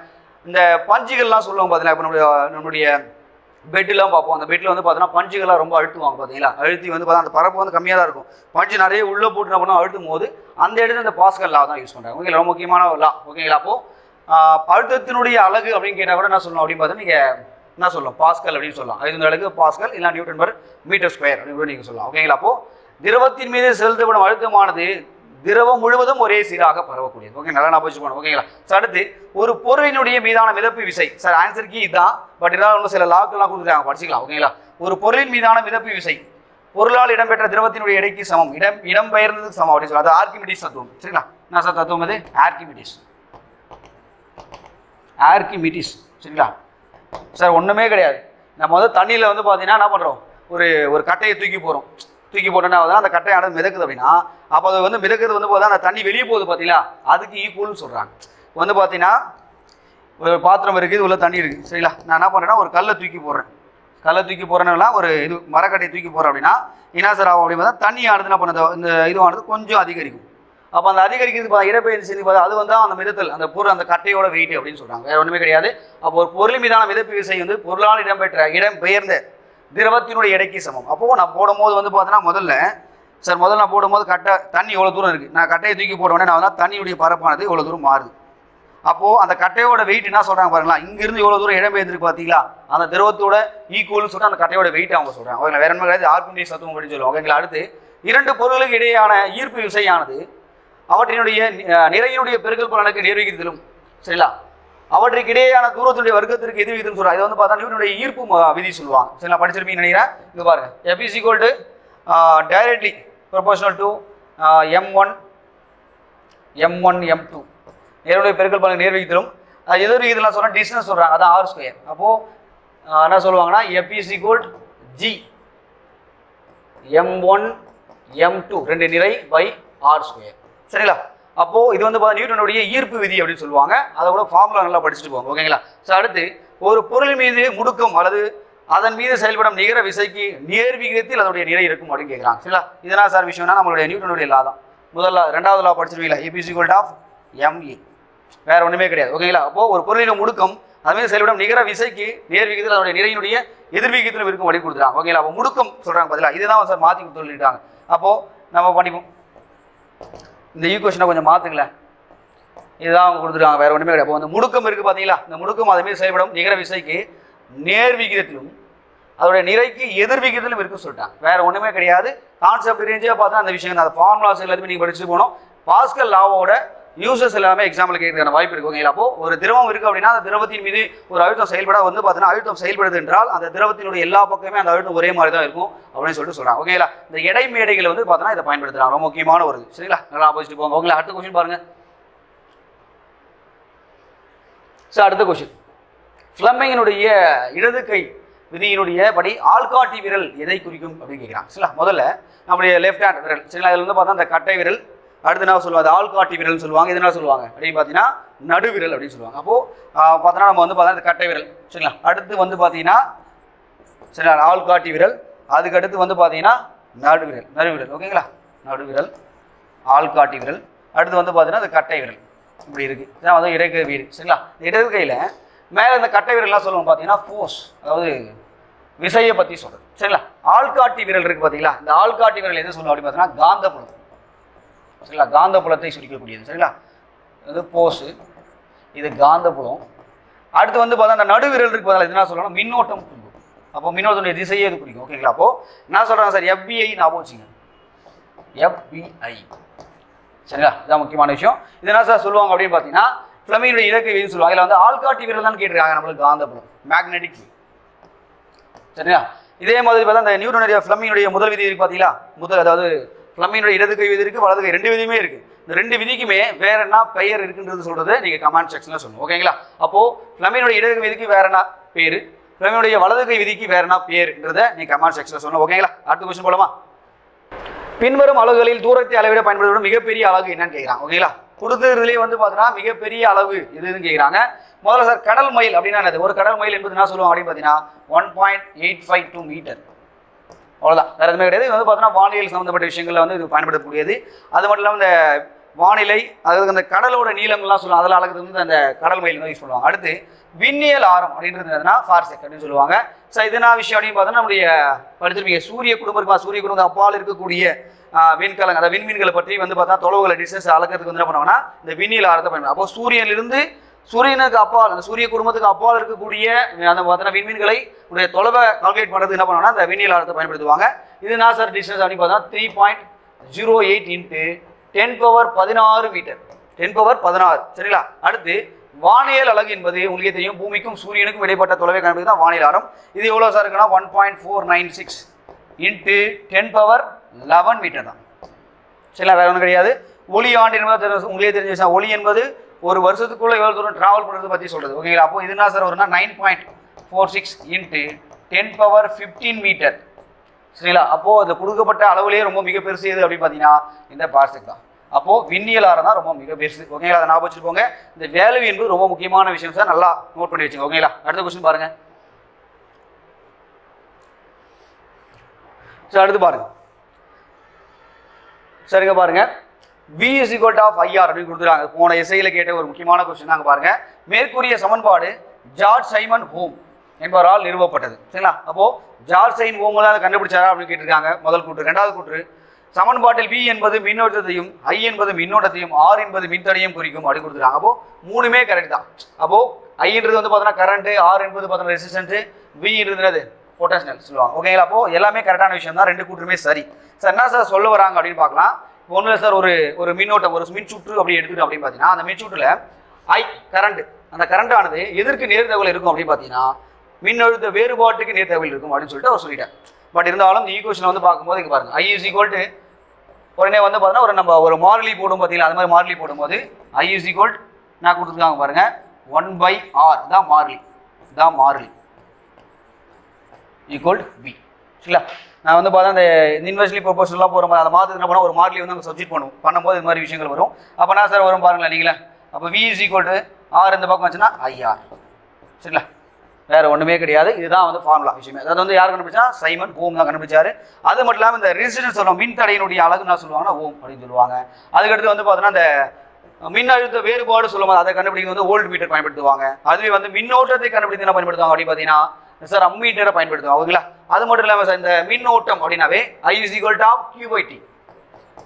இந்த பஞ்சுகள்லாம் சொல்லுவாங்க பார்த்தீங்களா? இப்போ நம்மளுடைய நம்மளுடைய பெட்லாம் பார்ப்போம். அந்த பெட்டில் வந்து பார்த்தீங்கன்னா பஞ்சுகள்லாம் ரொம்ப அழுத்துவாங்க பார்த்தீங்களா? அழுத்தி வந்து பார்த்தா அந்த பரப்பு வந்து கம்மியாக தான் இருக்கும். பஞ்சு நிறைய உள்ளே போட்டு என்ன பண்ணோம் அழுத்தும் போது அந்த இடத்துல இந்த பாஸ்கல் லா தான் யூஸ் பண்ணுறாங்க ஓகேங்களா? ரொம்ப முக்கியமான லா. ஓகேங்களா? அப்போ அழுத்தத்தினுடைய அழகு அப்படின்னு கேட்டால் கூட என்ன சொல்லணும் அப்படின்னு பார்த்தா நீங்கள் என்ன சொல்லலாம்? பாஸ்கல் அப்படின்னு சொல்லலாம். ஐந்து அழகு பாஸ்கல் இல்லை நியூட்டன் பர் மீட்டர் ஸ்கொயர் அப்படின்னு கூட நீங்கள் சொல்லலாம். ஓகேங்களா அப்போது திரவத்தின் மீது செலுத்தப்படும் அழுத்தமானது திரவம் முழுவதும் ஒரே சீராக பரவக்கூடியது. ஓகே நல்லா நான் போச்சு ஓகேங்களா சார் அடுத்து ஒரு பொருளினுடைய மீதான மிதப்பு விசை. சார் ஆன்சர் கீ இதுதான் பட் இருந்தாலும் இன்னும் சில லாக்கெல்லாம் கொடுத்துருக்காங்க. படிச்சுக்கலாம். ஓகேங்களா ஒரு பொருளின் மீதான மிதப்பு விசை. பொருளால் இடம்பெற்ற திரவத்தினுடைய எடைக்கு சமம். இடம் இடம்பெயர்ந்ததுக்கு சமம் அப்படின்னு சொல்லி அது ஆர்கிமிடிஸ் தத்துவம். சரிங்களா? என்ன சார் தத்துவம் அது? ஆர்கிமிடிஸ் ஆர்கிமிட்டிஸ் சரிங்களா? சார் ஒன்றுமே கிடையாது. நம்ம வந்து தண்ணியில் வந்து பார்த்தீங்கன்னா என்ன பண்ணுறோம் ஒரு ஒரு கட்டையை தூக்கி போகிறோம் தூக்கி போட்டோன்னா அந்த அந்த கட்டையானது மிதக்குது அப்படின்னா அப்போ அது வந்து மிதக்குது வந்து போதும் அந்த தண்ணி வெளியே போகுது பார்த்தீங்களா அதுக்கு ஈக்குவல்னு சொல்கிறாங்க வந்து பார்த்தீங்கன்னா ஒரு பாத்திரம் இருக்குது உள்ள தண்ணி இருக்குது சரிங்களா? நான் என்ன பண்ணுறேன்னா ஒரு கல்லை தூக்கி போடுறேன். கல்லை தூக்கி போடுறேன்னா ஒரு இது மரக்கட்டையை தூக்கி போடுறேன் அப்படின்னா என்ன சார் ஆகும் அப்படின்னு பார்த்தா தண்ணியானது என்ன பண்ணுது? இந்த இதுவானது கொஞ்சம் அதிகரிக்கும். அப்போ அந்த அதிகரிக்கிறது பா இடப்பெயர்ச்சி பார்த்தா அது வந்து அந்த மிதத்தல் அந்த பொருள் அந்த கட்டையோட வெயிட் அப்படின்னு சொல்கிறாங்க வேறு ஒன்றுமே கிடையாது. அப்போ ஒரு பொருள் மீதான மிதப்பு விசை வந்து பொருளால் இடம்பெற்ற இடம் பெயர்ந்த திரவத்தினுடைய எடைக்கு சமம். அப்போது நான் போடும்போது வந்து பார்த்தீங்கன்னா முதல்ல சார் முதல்ல நான் போடும்போது கட்டை தண்ணி இவ்வளோ தூரம் இருக்குது நான் கட்டையை தூக்கி போட நான் வந்து தண்ணியுடைய பரப்பானது இவ்வளோ தூரம் மாறுது? அப்போது அந்த கட்டையோட வெயிட் என்ன சொல்கிறாங்க பாருங்களா? இங்கிருந்து இவ்வளோ தூரம் இடம்பெயர்ந்துருக்கு பார்த்தீங்களா அந்த திரவத்தோட ஈக்குவல்னு சொல்லிட்டு அந்த கட்டையோட வெயிட் அவங்க சொல்கிறாங்க ஓகேங்களா வேற என்ன கிடையாது. ஆர்குண்டிய சத்துவம் அப்படின்னு சொல்லுவாங்க. ஓகேங்களா? அடுத்து இரண்டு பொருளுக்கு இடையேயான ஈர்ப்பு விசையானது அவற்றினுடைய நிறையினுடைய பெருக்கல் பலனுக்கு நேர்விகிதத்திலும் சரிங்களா? அவற்றுக்கு இடையேயான தூரத்துடைய வர்க்கத்திற்கு எது விகிதம் சொல்றாங்க. இதை வந்து பார்த்தா நியூட்டனுடைய ஈர்ப்பு விதி சொல்லுவாங்க. சரிங்களா? படிச்சிருப்பீங்கன்னு நினைக்கிறேன். இங்க பாருங்க. F is equal to directly proportional to M one M one M two நேருடைய பெருக்கல் பலன் நேர் எது ஒரு எதிர் விகிதம்லாம் சொன்னால் டிஸ்டன்ஸ் சொல்கிறாங்க அதான் ஆர் ஸ்கொயர் அப்போது என்ன சொல்லுவாங்கன்னா F is equal G M one M two ரெண்டு நிறை பை ஆர் ஸ்கொயர் சரிங்களா? அப்போ இது வந்து பார்த்தா நியூட்டனுடைய ஈர்ப்பு விதி அப்படின்னு சொல்லுவாங்க. அதை கூட ஃபார்முலா நல்லா படிச்சுட்டு போவோம் ஓகேங்களா ஸோ அடுத்து ஒரு பொருள் மீது முடுக்கம் அல்லது அதன் மீது செயல்படும் நிகர விசைக்கு நேர் விகிதத்தில் அதனுடைய நிறை இருக்கும் அப்படின்னு கேட்குறாங்க சரிங்களா? இதனா சார் விஷயம்னா நம்மளுடைய நியூட்டனுடைய லா தான். முதல்ல ரெண்டாவது லா படிச்சிருவீங்களா ஏபிசி கோல்ட் ஆஃப் எம்இ வேற ஒன்றுமே கிடையாது ஓகேங்களா அப்போ ஒரு பொருளின் முடுக்கம் அதுமாதிரி செயல்படும் நிகர விசைக்கு நேர் விகிதத்தில் அதனுடைய நிறையினுடைய எதிர்விகிதத்தில் இருக்கும் வழி கொடுத்துறாங்க ஓகேங்களா அப்போ முடுக்கம் சொல்கிறாங்க பதிலாக இதுதான் சார் மாற்றி சொல்லிட்டாங்க அப்போது நம்ம பண்ணிப்போம். இந்த e ஈக்குவேஷனை கொஞ்சம் மாற்றுங்களேன் இதுதான் அவங்க கொடுத்துருக்காங்க வேறு ஒன்றுமே கிடையாது. அந்த முடுக்கம் இருக்குது பார்த்தீங்களா இந்த முடுக்கம் அதுமாரி செயல்படும். நிகர விசைக்கு நேர் விகிதத்திலும் அதோடைய நிறைக்கு எதிர் விகிதத்திலும் இருக்குன்னு சொல்லிட்டாங்க. வேறு ஒன்றுமே கிடையாது. கான்செப்ட் ரேஞ்சே பார்த்தா அந்த விஷயம் அந்த ஃபார்முலாஸ் எல்லாத்தையுமே நீங்கள் படிச்சுட்டு போகணும். பாஸ்கல் லாவோட யூசர்ஸ் எல்லாமே எக்ஸாம்பிள் கேட்கறதுக்கான வாய்ப்பு இருக்கு ஓகேங்களா அப்போ ஒரு திரவம் இருக்கு அப்படின்னா அந்த திரவத்தின் மீது ஒரு அழுத்தம் செயல்பட வந்து பார்த்தீங்கன்னா அழுத்தம் செயல்படுது என்றால் அந்த திரவத்தினுடைய எல்லா பக்கமே அந்த அழுத்தம் ஒரே மாதிரி தான் இருக்கும் அப்படின்னு சொல்லிட்டு சொல்றாங்க ஓகேங்களா இந்த எடை மேடைகளை வந்து பார்த்தீங்கன்னா இதை பயன்படுத்துறாங்க. ரொம்ப முக்கியமான ஒரு இது. சரிங்களா? நல்லா ஆப்போசிட் போங்க. ஓகேங்களா அடுத்த கொஸ்டின் பாருங்க. சார் அடுத்த கொஸ்டின் ஃப்ளம்மிங்கினுடைய இடது கை விதியினுடைய படி ஆள்காட்டி விரல் எதை குறிக்கும் அப்படின்னு கேட்குறாங்க. சரிங்களா? முதல்ல நம்முடைய லெஃப்ட் ஹேண்ட் விரல். சரிங்களா? இதில் வந்து பார்த்தா அந்த கட்டை விரல் அடுத்து என்ன சொல்லுவாங்க? ஆள்காட்டி விரல்னு சொல்லுவாங்க. எதனா சொல்லுவாங்க? அப்படின்னு பார்த்தீங்கன்னா நடுவிரல் அப்படின்னு சொல்லுவாங்க. அப்போது பார்த்தோன்னா நம்ம வந்து பார்த்தீங்கன்னா இந்த கட்டை விரல். சரிங்களா? அடுத்து வந்து பார்த்தீங்கன்னா சரிங்களா ஆள்காட்டி விரல். அதுக்கு அடுத்து வந்து பார்த்தீங்கன்னா நடுவிரல். நடுவிரல். ஓகேங்களா? நடுவிரல் ஆள்காட்டி விரல். அடுத்து வந்து பார்த்தீங்கன்னா இந்த கட்டை விரல். இப்படி இருக்குது இதான் வந்து இடது வீடு. சரிங்களா? இடது கையில் மேலே இந்த கட்டை விரல்லாம் சொல்லுவோம் பார்த்தீங்கன்னா ஃபோர்ஸ் அதாவது விசையை பற்றி சொல்கிறது சரிங்களா? ஆள்காட்டி விரல் இருக்குது பார்த்தீங்களா? இந்த ஆள்காட்டி விரல் எது சொல்லுவோம் அப்படின்னு பார்த்தீங்கன்னா காந்தப்புலம். சரிங்களா? காந்தப்புலத்தை சுரிக்கக்கூடியது. சரிங்களா? இது போஸு இது காந்தபுலம் அடுத்து வந்து பார்த்தா அந்த நடுவிரல் இருக்கு பார்த்தா என்ன சொல்லணும் மின்னோட்டம் குறிக்கும் அப்போ மின்னோட்டத்துடைய திசையே இது குறிக்கும். ஓகேங்களா அப்போ என்ன சொல்கிறாங்க சார் எஃபிஐ ஞாபகம் வச்சுங்க. எஃபிஐ சரிங்களா? இதான் முக்கியமான விஷயம். இது என்ன சார் சொல்லுவாங்க அப்படின்னு பார்த்தீங்கன்னா ஃப்ளமினுடைய இலக்கை விதின்னு சொல்லுவாங்க. இதில் வந்து ஆள்காட்டி விரல் தான் கேட்டிருக்காங்க நம்மளுக்கு காந்தபுலம் மேக்னெட்டிக் சரிங்களா? இதே மாதிரி பார்த்தா அந்த நியூட்டனுடைய ஃப்ளமினுடைய முதல் விதி இருக்கு பார்த்தீங்களா? முதல் அதாவது ஃப்ளமினுடைய இடது கை விதி இருக்குது வலது கை ரெண்டு விதியுமே இருக்குது இந்த ரெண்டு விதிக்குமே வேற என்ன பெயர் இருக்குன்றது சொல்றது நீங்கள் கமெண்ட் செக்ஷனில் சொல்லணும். ஓகேங்களா? அப்போது ஃப்ளமினுடைய இடது கை விதிக்கு வேற என்ன பேர்? ஃப்ளமினுடைய வலது கை விதிக்கு வேற என்ன பேருன்றத நீங்கள் கமெண்ட் செக்ஷனில் சொல்லணும். ஓகேங்களா? அடுத்த கொஸ்டின் போலாமா? பின்வரும் அளவுகளில் தூரத்தை அளவிட பயன்படுத்தப்படும் மிகப்பெரிய அளவு என்னன்னு கேட்குறாங்க ஓகேங்களா? கொடுத்ததுலேயே வந்து பார்த்தீங்கன்னா மிகப்பெரிய அளவு எதுன்னு கேட்குறாங்க முதல்ல சார் கடல் மயில் அப்படின்னா என்னது? ஒரு கடல் மயில் என்பது என்ன சொல்லுவாங்க அப்படின்னு பார்த்தீங்கன்னா one point eight five two metre அவ்வளோதான் வேறு எதுவுமே கிடையாது. இது வந்து பார்த்தோன்னா வானியல் சம்மந்தப்பட்ட விஷயங்களில் வந்து இது பயன்படுத்தக்கூடியது. அது மட்டும் இல்லாமல் இந்த வானிலை அதாவது அந்த கடலோட நீளங்கள்லாம் சொல்லுவாங்க. அதில் அளக்கிறது வந்து அந்த கடல் மயில் வந்து யூஸ் பண்ணுவாங்க. அடுத்து விண்ணியல் ஆரம் அப்படின்றது என்னதுன்னா ஃபார்செக் அப்படின்னு சொல்லுவாங்க. ஸோ இது என்ன விஷயம் அப்படின்னு பார்த்தோன்னா நம்முடைய படிச்சிருப்பீங்க சூரிய குடும்பம் இருக்குமா? சூரிய குடும்பம் அப்பால் இருக்கக்கூடிய விண்கலங்கள் அந்த விண்மீன்களை பற்றி வந்து பார்த்தா தொலைவுகளை டிஸ்டன்ஸ் அளக்கிறதுக்கு வந்து என்ன பண்ணுவாங்கன்னா இந்த விண்ணியல் ஆரத்தை பயன்படுத்தும் அப்போ சூரியனிலிருந்து சூரியனுக்கு அப்பால் அந்த சூரிய குடும்பத்துக்கு அப்பால் இருக்கக்கூடிய அந்த பார்த்தீங்கன்னா விண்மீன்களை உடைய தொலைவை கால்குலேட் பண்ணுறது என்ன பண்ணுவாங்கன்னா அந்த விண்ணியலாரத்தை பயன்படுத்துவாங்க. இது என்ன சார் டிஸ்டன்ஸ் அப்படின்னு பார்த்தா three point zero eight into ten power பதினாறு மீட்டர் டென் பவர் பதினாறு. சரிங்களா? அடுத்து வானியல் அலகு என்பது உங்களுக்கே தெரியும் பூமிக்கும் சூரியனுக்கும் இடைப்பட்ட தொலைவை கண்டுபிடிக்க தான் வானியல் ஆரம் இது எவ்வளோ சார் இருக்குன்னா one point four nine six into ten power eleven metre தான். சரிங்களா? வேற ஒன்றும் கிடையாது. ஒளி ஆண்டு என்பது தெரிஞ்ச- உங்களே ஒளி என்பது ஒரு வருஷத்துக்குள்ளே எவ்வளோ தூரம் ட்ராவல் பண்ணுறது பற்றி சொல்கிறது ஓகேங்களா அப்போ இது என்ன சார் வரும்னா nine point four six into ten power fifteen metre சரிங்களா? அப்போது அது கொடுக்கப்பட்ட அளவுலேயே ரொம்ப மிக பெருசு எது அப்படின்னு பார்த்தீங்கன்னா இந்த பார்செக் தான். அப்போது விண்ணியல் தான் ரொம்ப மிக பெருசு. ஓகேங்களா அதை ஞாபகம் வச்சுக்கோங்க. இந்த வேல்யூ என்பது ரொம்ப முக்கியமான விஷயம் சார் நல்லா நோட் பண்ணி வச்சுங்க ஓகேங்களா அடுத்த கொஸ்டின் பாருங்கள் சார் அடுத்து பாருங்கள் சரிங்க பாருங்கள் v is equal to of அப்படின்னு கொடுத்துருக்காங்க. போன இசையில் கேட்ட ஒரு முக்கியமான கொஸ்டின் நாங்கள் பாருங்க. மேற்கூறிய சமன்பாடு ஜார்ஜ் சைமன் ஹோம் என்பவரால் நிறுவப்பட்டது. சரிங்களா? அப்போ ஜார்ஜ் சைன் ஹோம் அதை கண்டுபிடிச்சாரா அப்படின்னு கேட்டிருக்காங்க. முதல் கூற்று. ரெண்டாவது கூற்று. சமன்பாட்டில் வி என்பது மின்னோட்டத்தையும் ஐ என்பது மின்னோட்டத்தையும் ஆர் என்பது மின்தடையும் குறிக்கும் அப்படின்னு கொடுத்துருக்காங்க. அப்போ மூணுமே கரெக்ட் தான். அப்போ ஐன்றது வந்து பார்த்தோன்னா கரண்ட் ஆர் என்பது பார்த்தோன்னா ரெசிஸ்டன்ஸ் v பொட்டன்ஷியல் சொல்லுவாங்க. ஓகேங்களா அப்போ எல்லாமே கரெக்டான விஷயம் தான் ரெண்டு கூற்றுமே சரி. சார் என்ன சார் சொல்ல வராங்க அப்படின்னு பார்க்கலாம். ஒன்றும் சார் ஒரு ஒரு மின்னோட்டம் ஒரு மின் சுற்று அப்படி எடுத்துக்கிட்டோம் அப்படின்னு பார்த்தீங்கன்னா அந்த மின் ஐ கரண்ட் அந்த கரண்டானது எதற்கு நேர்தகவல் இருக்கும் அப்படின்னு பார்த்தீங்கன்னா மின்னழுத்த வேறுபாட்டுக்கு நேர்தகவல் இருக்கும் அப்படின்னு சொல்லிட்டு அவர் சொல்லிட்டார். பட் இருந்தாலும் இந்த ஈக்குவேஷன் வந்து பார்க்கும்போது இங்கே பாருங்க ஐ இஸ் ஈக்குவல் டு உடனே வந்து பார்த்தீங்கன்னா ஒரு நம்ம ஒரு மாறிலி போடும் பார்த்தீங்களா அது மாதிரி மாறிலி போடும்போது ஐ இஸ் ஈக்குவல் நான் கொடுத்துருக்காங்க பாருங்க ஒன் பை ஆர் தான் மாறிலி தான் மாறிலி ஈக்குவல் பி இல்லை நான் வந்து பார்த்தா அந்த யூனிவர்சிட்டி ப்ரொபோசல்லாம் போகிற மாதிரி அதை மாதிரி என்ன பண்ணால் ஒரு மாடலி வந்து அங்கே சப்ஜெக்ட் பண்ணுவோம் பண்ணும்போது இது மாதிரி விஷயங்கள் வரும். அப்போ நான் சார் வரும் பாருங்களேன் நீங்களே. அப்போ V is equal to R இந்த பக்கம் வச்சுன்னா ஐஆர் சரிங்களா? வேறு ஒன்றுமே கிடையாது. இதுதான் வந்து ஃபார்முலா விஷயமே. அதாவது வந்து யார் கண்டுபிடிச்சா? சைமன் ஓம் தான் கண்டுபிடிச்சாரு. அது மட்டும் இல்லாமல் இந்த ரெசிஸ்டன்ஸ் சொல்லுவோம் மின் தடையினுடைய அழகு நான் சொல்லுவாங்கன்னா ஓம் அப்படின்னு சொல்லுவாங்க. அதுக்கடுத்து வந்து பார்த்தோன்னா அந்த மின்னழுத்த வேறுபாடு சொல்லும்போது அதை கண்டுபிடிக்க வந்து ஓல்ட் மீட்டர் பயன்படுத்துவாங்க. அதுவே வந்து மின்னோட்டத்தை கண்டுபிடித்து என்ன பயன்படுத்துவாங்க அப்படின்னு பார்த்தீங்கன்னா சார் அம்மீட்டரை பயன்படுத்துவோம் ஓகேங்களா? அது மட்டும் இல்லாமல் சார் இந்த மின்னூட்டம் அப்படின்னாவே I is equal to Q by T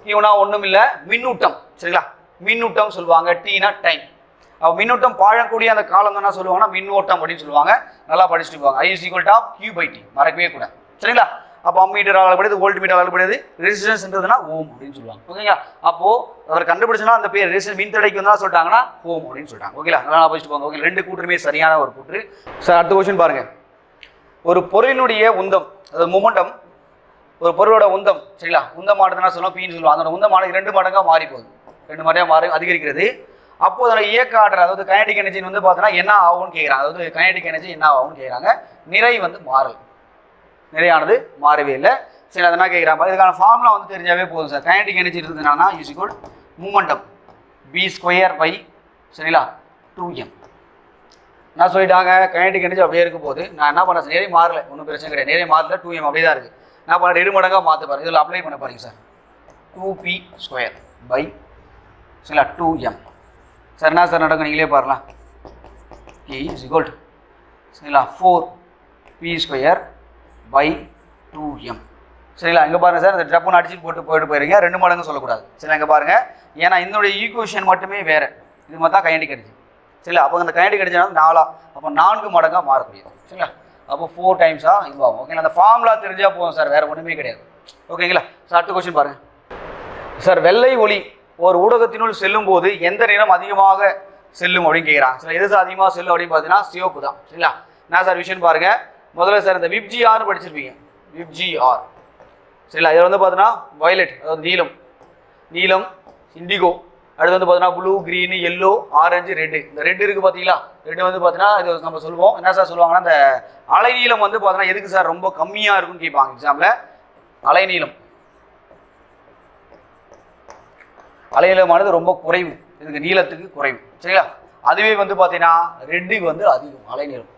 கியூனா ஒன்றும் இல்லை மின்னூட்டம். சரிங்களா? மின்னூட்டம் சொல்லுவாங்க டீனா டைம் அப்போ மின்னூட்டம் பாழக்கூடிய அந்த காலம் தான் சொல்லுவாங்கன்னா மின்னோட்டம் அப்படின்னு சொல்லுவாங்க. நல்லா படிச்சுட்டு போவாங்க I is equal to Q by T மறக்கவே கூடாது. சரிங்களா? அப்போ அம்மீட்டர் அளவுபடுது வோல்ட் மீட்டர் அளவுபடுது ரெசிஸ்டன்ஸ்ன்றதுனா ஓம் அப்படின்னு சொல்லுவாங்க. ஓகேங்களா? அப்போ அவர் கண்டுபிடிச்சனா அந்த பேர் ரெசிஸ்டன்ஸ் மின்தடைக்கு வந்தால் சொல்லிட்டாங்கன்னா ஓம் அப்படின்னு சொல்லிட்டாங்க. ஓகேங்களா? நல்லா படிச்சுட்டு போவாங்க ஓகே ரெண்டு கூட்டுமே சரியான ஒரு கூற்று. சார் அடுத்த கொஸ்டின் பாருங்கள் ஒரு பொருளினுடைய உந்தம் அதாவது மொமெண்டம் ஒரு பொருளோட உந்தம் சரிங்களா? உந்தமானதுன்னா சொல்லுவோம் பீன்னு சொல்லுவோம். அதோட உந்தமான ரெண்டு மடங்காக மாறி போகுது ரெண்டு மடங்காக மாறி அதிகரிக்கிறது. அப்போ அதோட இயக்க ஆற்றல் அதாவது கைனடிக் எனர்ஜி வந்து பார்த்தோன்னா என்ன ஆகும்னு கேட்குறாங்க அதாவது கைனடிக் எனர்ஜி என்ன ஆகும்னு கேட்குறாங்க நிறை வந்து மாறல். நிறையானது மாறவே இல்லை. சரி அதை என்ன கேட்குறாங்க இதுக்கான ஃபார்முலா வந்து தெரிஞ்சாவே போதும் சார் கைனடிக் எனர்ஜி இருந்ததுனா is equal momentum P square by சரிங்களா? டூ எம் நான் சொல்லிட்டாங்க கைனடிக் எனர்ஜி அப்படியே இருக்க போது நான் என்ன பண்ண நேரே மாறல. ஒன்றும் பிரச்சனை கிடையாது. நேரே மாறல டூ எம் அப்படியே தான் இருக்குது நான் பண்ண ரெண்டு மடங்காக மாற்ற பாருங்க. இதில் அப்ளை பண்ண பாருங்க sir two P square by சரிங்களா டூ எம் சார் என்ன சார் நடக்கும்? நீங்களே பாருலாம் கி இஸ் இக்குவல் சரிங்களா four P square by two M சரிங்களா இங்கே பாருங்கள் சார் இந்த டப்புன்னு அடிச்சு போட்டு போயிட்டு போயிருங்க. ரெண்டு மடங்கு சொல்லக்கூடாது. சரி இங்கே பாருங்கள் ஏன்னா என்னுடைய ஈக்குவேஷன் மட்டுமே வேறு. இது மாதிரி தான் கையண்டி கிடைச்சி சரிங்களா? அப்போ அந்த கனெக்ட் கிடைச்சா நாலா அப்போ நான்கு மடங்காக மாறக்கூடியது. சரிங்களா? அப்போ ஃபோர் டைம்ஸாக இன்வால்வ் ஓகேங்களா அந்த ஃபார்முலா தெரிஞ்சால் போதும் சார் வேறு ஒன்றுமே கிடையாது. ஓகேங்களா சார் அடுத்த கொஸ்டின் பாருங்கள் சார் வெள்ளை ஒளி ஒரு ஊடகத்தினுள் செல்லும் போது எந்த நிறம் அதிகமாக செல்லும் அப்படின்னு கேட்குறாங்க சார் எது சார் அதிகமாக செல்லும் அப்படின்னு பார்த்தீங்கன்னா சிவப்பு தான். சரிங்களா? என்ன சார் விஷயம் பாருங்க. முதல்ல சார் இந்த விப்ஜி ஆர்னு படிச்சிருப்பீங்க. விப்ஜி ஆர் சரிங்களா? இதில் வந்து பார்த்தீங்கன்னா வயலட் அதாவது நீலம். நீலம் இண்டிகோ அடுத்து வந்து பார்த்தீங்கன்னா blue green yellow orange red இந்த ரெட்டு இருக்குது பார்த்தீங்களா ரெட்டு வந்து பார்த்தீங்கன்னா இது நம்ம சொல்லுவோம். என்ன சார் சொல்லுவாங்கன்னா இந்த அலைநீளம் வந்து பார்த்தீங்கன்னா எதுக்கு சார் ரொம்ப கம்மியாக இருக்குன்னு கேட்பாங்க எக்ஸாமில் அலைநீளம். அலைநீளமானது ரொம்ப குறைவு. இதுக்கு நீளத்துக்கு குறைவு. சரிங்களா? அதுவே வந்து பார்த்தீங்கன்னா ரெட்டுக்கு வந்து அதிகம் அலைநீளம்.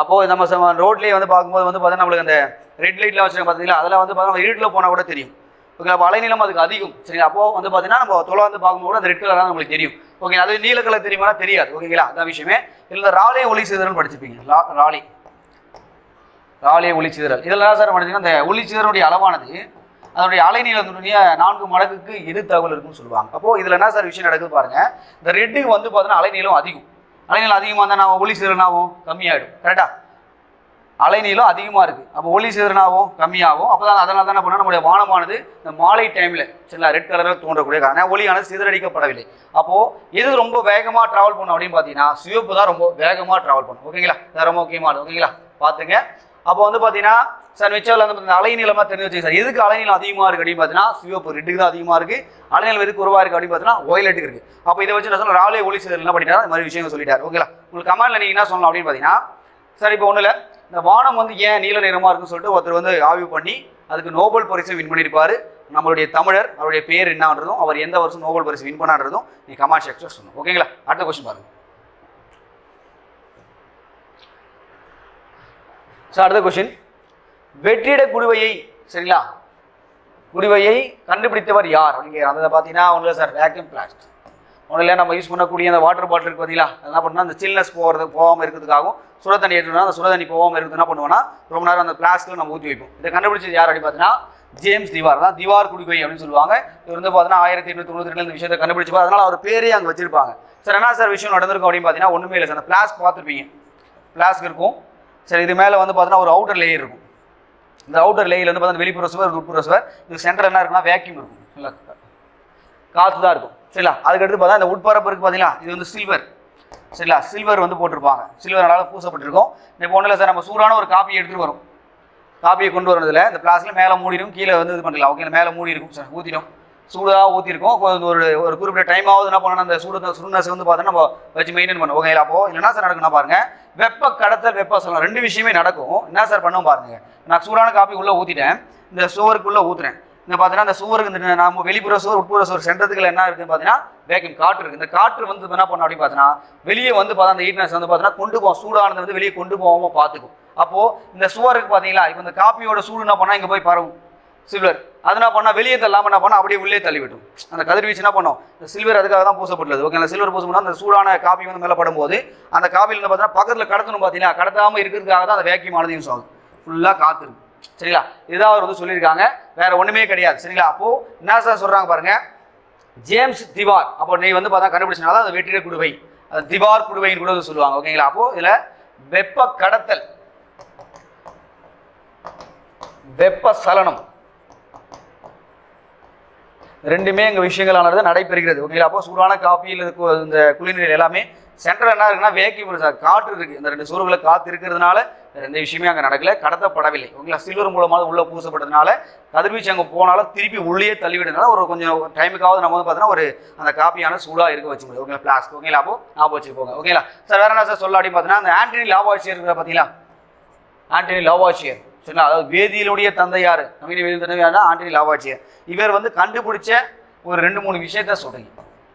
அப்போது நம்ம ரோட்லேயே வந்து பார்க்கும்போது வந்து பார்த்தீங்கன்னா நம்மளுக்கு அந்த ரெட் லைட்லாம் வச்சுருக்க பார்த்தீங்களா அதெல்லாம் வந்து பார்த்தீங்கன்னா இருட்டில் போனால் கூட தெரியும். ஓகே அப்போ அலைநீளம் அதுக்கு அதிகம். சரிங்களா? அப்போ வந்து பார்த்தீங்கன்னா நம்ம தொலை வந்து பார்க்கும்போது அந்த ரெட் கலர் தான் நம்மளுக்கு தெரியும். ஓகே அது நீல கலர் தெரியுமா? தெரியாது. ஓகேங்களா? அதான் விஷயமே. இதில் ராலே ஒளி சிதறல் படிச்சிருப்பீங்க. ராலே ராலி. ராலே ஒளி சிதறல். இதெல்லாம் சார் படிச்சீங்கன்னா அந்த ஒளி சிதறனுடைய அளவானது அதனுடைய அலைநீளத்தினுடைய நான்கு மடங்குக்கு எது தகவல் இருக்குன்னு சொல்லுவாங்க. அப்போ இதில் என்ன சார் விஷயம் நடக்குது பாருங்க. இந்த ரெட்டுக்கு வந்து பார்த்தீங்கன்னா அலைநீளம் அதிகம். அலைநீளம் அதிகமாக இருந்தால் நான் ஒளி சிதறனாகவும் கம்மியாயிடும். கரெக்டாக அலைநீளம் அதிகமாக இருக்குது அப்போ ஒளி சிதறனாகவும் கம்மியாகும். அப்போ தான் அதனால் தான் என்ன பண்ணால் நம்முடைய வானமானது இந்த மாலை டைமில் சரிங்களா ரெட் கலரில் தோன்றக்கூடிய காரணம். ஒளியானது சிதறடிக்கப்படவில்லை. அப்போது எது ரொம்ப வேகமாக ட்ராவல் பண்ணும் அப்படின்னு பார்த்தீங்கன்னா சிவப்பு தான் ரொம்ப வேகமாக ட்ராவல் பண்ணும். ஓகேங்களா இது ரொம்ப முக்கியமானது ஓகேங்களா பார்த்துங்க. அப்போ வந்து பார்த்தீங்கன்னா சார் மிச்சவில் வந்து இந்த அலைநீளமாக தெரிஞ்சு வச்சுங்க சார். எதுக்கு அலைநீளம் அதிகமாக இருக்குது அப்படின்னு பார்த்தீங்கன்னா சிவப்பு ரெட்டுக்கு தான் அதிகமாக இருக்குது அலைநீளம் எதுக்கு குறவாக இருக்குது அப்படின்னு பார்த்தீங்கன்னா ஒயிலட்டுக்கு இருக்குது அப்போ இதை வச்சு நான் சொல்ல ராலே ஒளி சிதறல் என்ன பண்ணிட்டாரு இந்த மாதிரி விஷயங்கள் சொல்லிட்டாரு. ஓகேங்களா உங்களுக்கு கமெண்ட்டில் நீங்கள் என்ன சொல்லலாம் அப்படின்னு பார்த்தீங்கன்னா சார் இப்போ ஒன்றும் இல்லை இந்த வானம் வந்து ஏன் நீல நிறமாக இருக்குன்னு சொல்லிட்டு ஒருத்தர் வந்து ஆய்வு பண்ணி அதுக்கு நோபல் பரிசு வின் பண்ணியிருப்பாரு. நம்மளுடைய தமிழர் அவருடைய பேர் என்னன்றதும் அவர் எந்த வருஷம் நோபல் பரிசு வின் பண்ணான்றதும் நீ கமெண்ட் செக்ஷன் சொல்லணும். ஓகேங்களா அடுத்த கொஸ்டின் பாருங்க. ஸோ அடுத்த கொஸ்டின் வெற்றிட குடுவையை சரிங்களா? குடுவையை கண்டுபிடித்தவர் யார்? அப்படிங்கிற அந்த பார்த்தீங்கன்னா ஒன்றும் சார் வேக்யூம் பிளாஸ்ட் முதல்ல இல்லை நம்ம யூஸ் பண்ணக்கூடிய அந்த வாட்டர் பாட்டில் இருக்குது பார்த்தீங்களா அது என்ன பண்ணால் அந்த சில்னஸ் போகிறது போகாமல் இருக்கிறதுக்காகவும் சுட தண்ணி எடுத்துனா அந்த சுட தண்ணி போகாமல் இருக்கிறது என்ன பண்ணுவோம்னா ரொம்ப நேரம் அந்த பிளாஸ்கில் நம்ம ஊற்றி வைப்போம். இதை கண்டுபிடிச்சது யார் அப்படின்னு பார்த்தீங்கன்னா ஜேம்ஸ் திவார் தான். திவார் குடிக்கை அப்படின்னு சொல்லுவாங்க. இவர் வந்து பார்த்தீங்கன்னா ஆயிரத்தி எண்ணூற்றி தொண்ணூற்றி ரெண்டு இந்த விஷயத்தை கண்டுபிடிச்சிப்பா அதனால் அவர் பேரே அங்கே வச்சிருப்பாங்க. சார் என்ன சார் விஷயம் நடந்திருக்கும் அப்படின்னு பார்த்தீங்கன்னா ஒன்றுமே இல்லை சார். அந்த பிளாஸ்க் பார்த்துருப்பீங்க. பிளாஸ்க் இருக்கும். சரி இது மேலே வந்து பார்த்தீங்கன்னா ஒரு அவுட்டர் லேயர் இருக்கும். இந்த அவுட்டர் லேயில் வந்து பார்த்தீங்கன்னா வெளிப்புற சுவர் உட்புற சுவர் இது சென்டர் என்ன இருக்குன்னா வேக்யூம் இருக்கும். இல்லை? காற்று தான் இருக்கும். சரிங்களா? அதுக்கடுத்து பார்த்தா இந்த உட்பரப்பு இருக்குது பார்த்தீங்களா? இது வந்து சில்வர் சரிங்களா? சில்வர் வந்து போட்டிருப்பாங்க. சில்வரால் பூசப்பட்டிருக்கும். இப்போ ஒன்றும் இல்லை சார் நம்ம சூடான ஒரு காப்பியை எடுத்துகிட்டு வரும். காப்பியை கொண்டு வரதுல இந்த பிளாஸ்டில் மேலே மூடிடும் கீழே வந்து இது பண்ணலாம் ஓகே மேலே மூடி இருக்கும் சார் ஊற்றிடும் சூடாக ஊற்றிருக்கும் ஒரு ஒரு குறிப்பிட்ட டைம் ஆகுது என்ன பண்ணணும் அந்த சூடு சுடுனஸ் வந்து பார்த்தோன்னா நம்ம வச்சு மெயின்டைன் பண்ணுவோம் ஓகேங்களா அப்போ என்ன சார் நடக்கும்னா பாருங்கள் வெப்ப கடத்தல் வெப்ப சொல்லலாம் ரெண்டு விஷயமே நடக்கும். என்ன சார் பண்ணுவோம் பாருங்க நான் சூடான காப்பி உள்ளே ஊற்றிட்டேன் இந்த சுவருக்குள்ளே ஊற்றுறேன் இந்த பார்த்தீங்கன்னா அந்த சுவருக்கு இந்த நம்ம வெளிப்புற சுவர் உட்புற சுவர் சென்றதுக்குள்ள என்ன இருக்குன்னு பார்த்தீங்கன்னா வேக்கம் காற்று இருக்குது இந்த காற்று வந்து என்ன பண்ணோம் அப்படின்னு பார்த்தீங்கன்னா வெளியே வந்து பார்த்தா அந்த ஹீட்னஸ் வந்து பார்த்தீங்கன்னா கொண்டு போவோம் சூடானது வந்து வெளியே கொண்டு போகாமல் பார்த்துக்கும் அப்போது இந்த சுவருக்கு பார்த்தீங்களா இப்போ இந்த காப்பியோட சூடு என்ன பண்ணால் இங்கே போய் பரவும். சில்வர் அது என்ன பண்ணால் வெளியே தள்ளாமல் என்ன பண்ணால் அப்படியே உள்ளே தள்ளிவிடும். அந்த கதிர்வீச்சு என்ன பண்ணோம்? இந்த சில்வர் அதுக்காக தான் பூசப்பட்டுள்ளது. ஓகே அந்த சில்வர் பூசப்பட்டா அந்த சூடான காப்பி வந்து மேலே படும்போது அந்த காப்பியில் வந்து பார்த்தீங்கன்னா பக்கத்தில் கடத்தணும் பார்த்தீங்கன்னா கடத்தாமல் இருக்கிறதுக்காக தான் அந்த வேக்கியம் ஆனது யூஸ் ஃபுல்லாக காற்று இருக்கும் சரிங்களா? இதுதான் அவர் வந்து சொல்லியிருக்காங்க. வேற ஒன்றுமே கிடையாது. சரிங்களா? அப்போது என்ன சார் சொல்கிறாங்க பாருங்க? James Dewar. அப்போ நீ வந்து பார்த்தா கண்டுபிடிச்சனால அந்த வெற்றிட குடுவை. அந்த திவார் குடுவைன்னு கூட வந்து சொல்லுவாங்க. ஓகேங்களா அப்போ இதில் வெப்ப கடத்தல் வெப்ப சலனம் ரெண்டுமே எங்கள் விஷயங்களானது நடைபெறுகிறது. ஓகேங்களா அப்போ சூடான காப்பியில் இந்த குளிர்நீர் எல்லாமே சென்ட்ரல் என்ன இருக்குன்னா வேக்யூம் சார் காற்று இருக்குது இந்த ரெண்டு சுவர்களை காற்று இருக்கிறதுனால வேற எந்த விஷயமே அங்கே நடக்கல. கடத்தப்படவில்லை. ஓகேங்களா? சில்வர் மூலமாக உள்ளே பூசப்பட்டதுனால கதிர்வீச்சு அங்கே போனாலும் திருப்பி உள்ளே தள்ளிவிடுறதுனால ஒரு கொஞ்சம் டைமுக்காவது நம்ம வந்து பார்த்தீங்கன்னா ஒரு அந்த காப்பியான சூடாக இருக்க வச்சு முடியும். ஓகேங்களா? பிளாஸ்க் ஓகேங்களா? அப்போ ஞாபகம் வச்சுக்கோங்க. ஓகேங்களா? சார் வேறு என்ன சார் சொல்ல அப்படின்னு பார்த்தீங்கன்னா அந்த ஆண்டனி லாவாச்சியர் இருக்கிற பார்த்தீங்களா ஆண்டனி லாவாச்சியர் சரிங்களா? அதாவது வேதியிலுடைய தந்தை யார்? நவீன வேதியியல் தந்தையார் ஆண்டனி லாவாச்சியர் இவர் வந்து கண்டுபிடிச்ச ஒரு ரெண்டு மூணு விஷயத்த சொல்கிறீங்க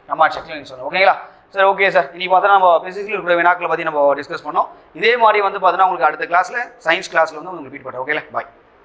நம்ம செக்ஷன் சொல்கிறேன் ஓகேங்களா? சரி ஓகே சார் இன்றைக்கி பார்த்தா நம்ம பிசிக்ஸில் இருக்கிற வினாக்களை பற்றி நம்ம டிஸ்கஸ் பண்ணோம். இதே மாதிரி வந்து பார்த்தீங்கன்னா உங்களுக்கு அடுத்த கிளாஸில் சயின்ஸ் கிளாஸில் வந்து உங்களுக்கு ரிப்பீட் பண்ணுறேன் ஓகேல பாய்